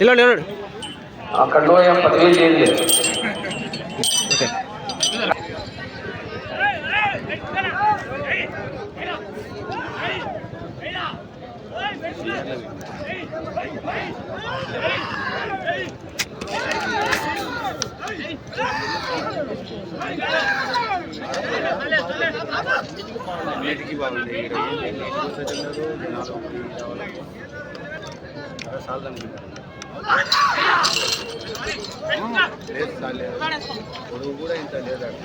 నిలవండి నిలవండి అక్కడ ఏం పదివేలు చేయండి ఓకే అన్నిటికీ బాగుంది ఇక్కడ ఏంటి ఎక్కువ సెకండ్ నాలుగు సాల్ లేదు సార్ లేదు పొడుగు కూడా ఇంత లేదు అక్కడ.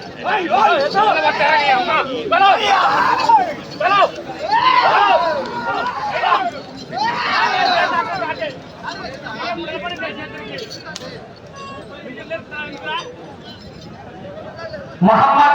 మహమ్మద్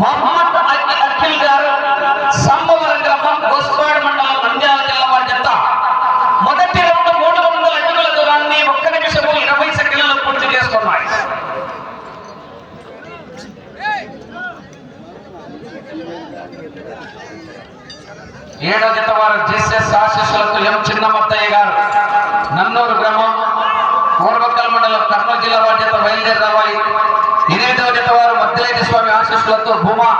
మహమ్మద్ అఖిల్ గారు సంభవరం గ్రామం గోస్పాడ్ మండలం నంద్యాల జిల్లా వారి జత. మొదటి రౌండ్ మూడు వందల అడుగుల దూరాన్ని ఒక్క నిమిషము ఇరవై సెకండ్లలో పూర్తి చేసుకున్నాయి. ఏడో జత వారు జెస్ఎస్ ఆశీస్సులతో ఎం చిన్నమత్తయ్య గారు నన్నూరు గ్రామం పూర్వకల్ మండలం కర్నూలు జిల్లా వారి జత బయలుదేరి రావాలి. ఎనిమిదవ జత వారు మధ్యలేటి స్వామి ఆశీస్సులతో భూమా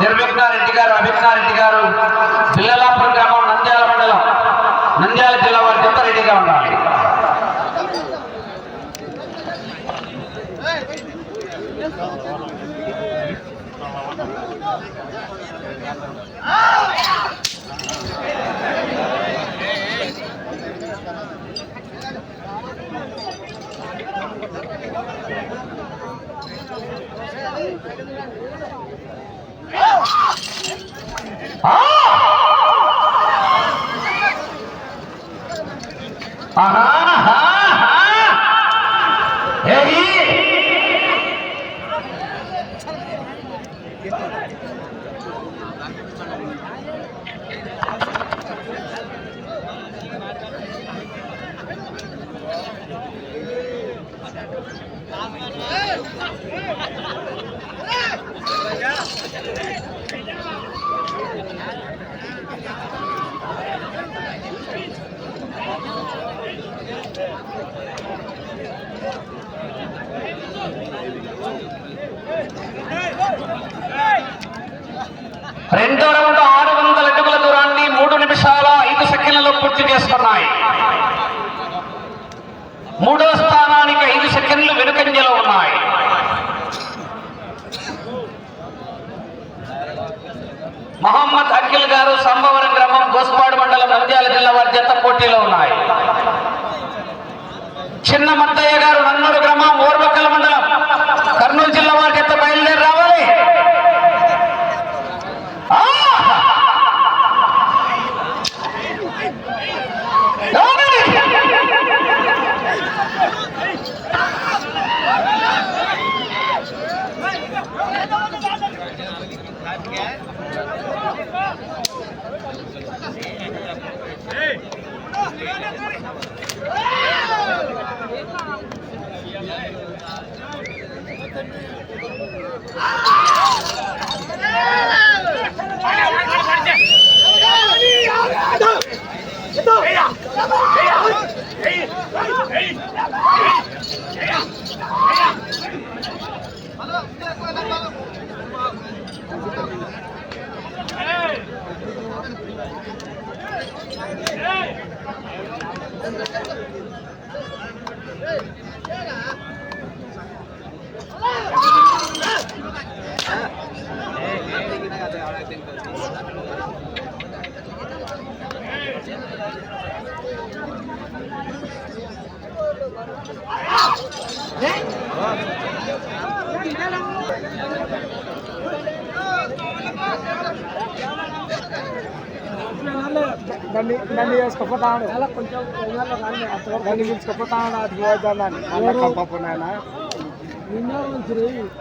నిర్విఘ్నారెడ్డి గారు అభిజ్ఞారెడ్డి గారు పిల్లలాపురం గ్రామం నంద్యాల మండలం నంద్యాల జిల్లా వారి జత రెడీగా ఉండాలి. that. సెకండ్లు ఉన్నాయి. మహమ్మద్ అఖిల్ గారు సంభవరం గ్రామం గోస్పాడు మండలం నంద్యాల జిల్లా వారి జత పోటీలో ఉన్నాయి. చిన్న మత్తయ్య గారు నన్నూరు గ్రామం ఓర్వకల్ మండలం కర్నూలు జిల్లా వారి జత బయలుదేరి రావాలి ఆ! Hey! బండి బండి వేసుకుపోతాడు. అలా కొంచెం బండి పిలుచుకుపోతాడు అది పోతాను పప్పు నాయన.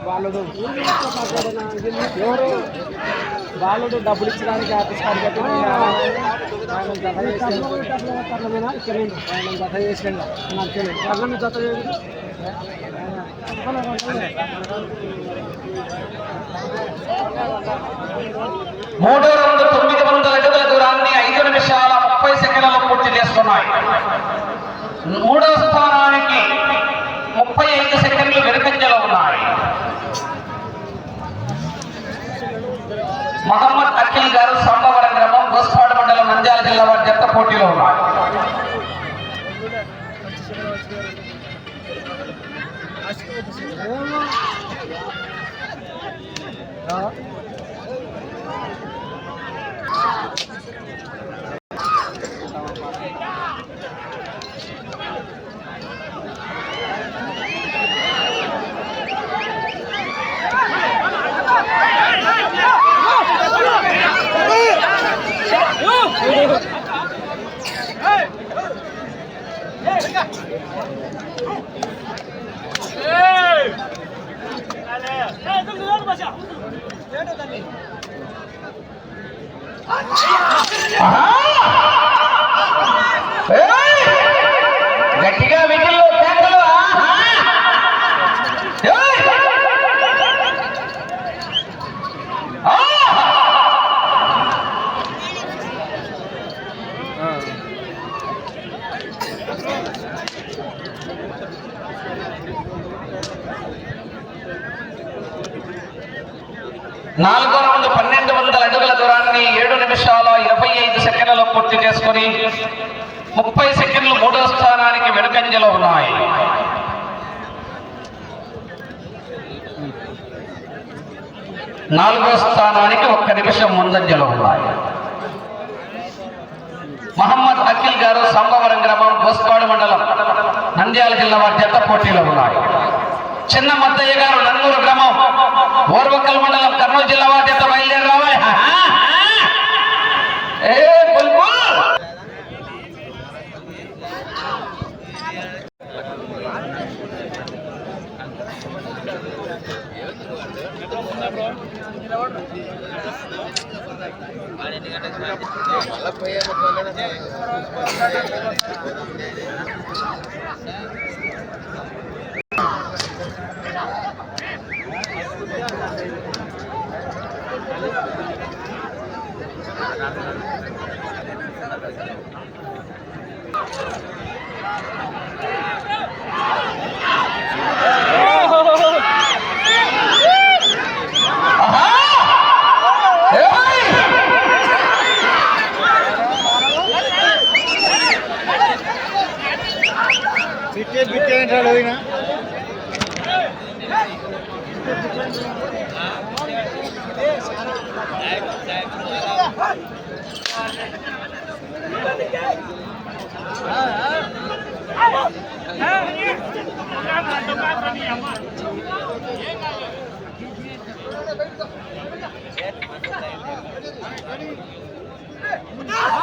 బాలుడు. ఎవరు? బాలుడు డబ్బులు ఇచ్చడానికి ఆఫీస్ కాడికి మూడు రెండు తొమ్మిది వందల అడుగుల దూరాన్ని ఐదు నిమిషాల ముప్పై సెకండ్లలో పూర్తి చేసుకున్నాయి మూడవ స్థానానికి ముప్పై ఐదు సెకండ్లు వెనుకంజలో ఉన్నాయి. ಅವರ ದತ್ತ ಕೊಟ್ಟಿಲ್ಲ Ah! నిమిషాల ఇరవై ఐదు సెకండ్లలో పూర్తి చేసుకుని ముప్పై సెకండ్లు మూడో స్థానానికి వెనుకంజలో ఉన్నాయి. నాలుగో స్థానానికి ఒక్క నిమిషం ముందంజలో ఉన్నాయి. మహమ్మద్ అఖిల్ గారు సంభవరం గ్రామం బోస్పాడు మండలం నంద్యాల జిల్లా వారి జత పోటీలో ఉన్నాయి. చిన్న మద్దయ్య గారు నన్నూరు గ్రామం ఓర్వకల్ మండలం కర్నూలు జిల్లా వారి జత బయలుదేరి రావాలి. మళ్ళీ పోయే మొత్తం ఆహా! ఏయ్! బిట్టే Ah!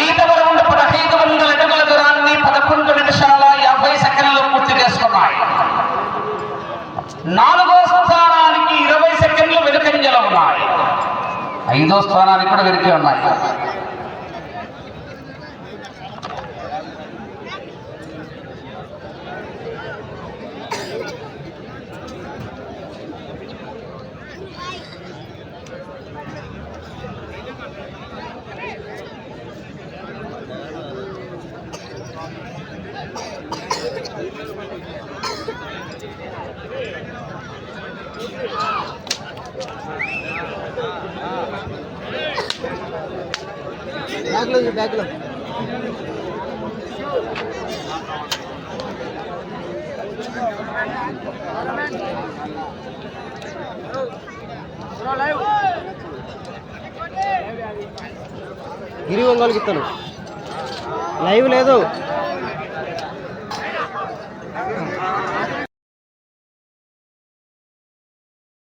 ఐదవ రౌండ్ పదహైదు వందల అడుగుల దూరాన్ని పదకొండు నిమిషాల యాభై సెకండ్లు పూర్తి చేసుకున్నాయి. నాలుగో స్థానానికి ఇరవై సెకండ్లు వెనుకంజలో ఉన్నాయి. ఐదో స్థానానికి కూడా వెనుకే ఉన్నాయి. బ్యాగ్లో బ్యాగ్లో. గిరి ఒంగోలుకి ఇస్తాను. లైవ్ లేదు.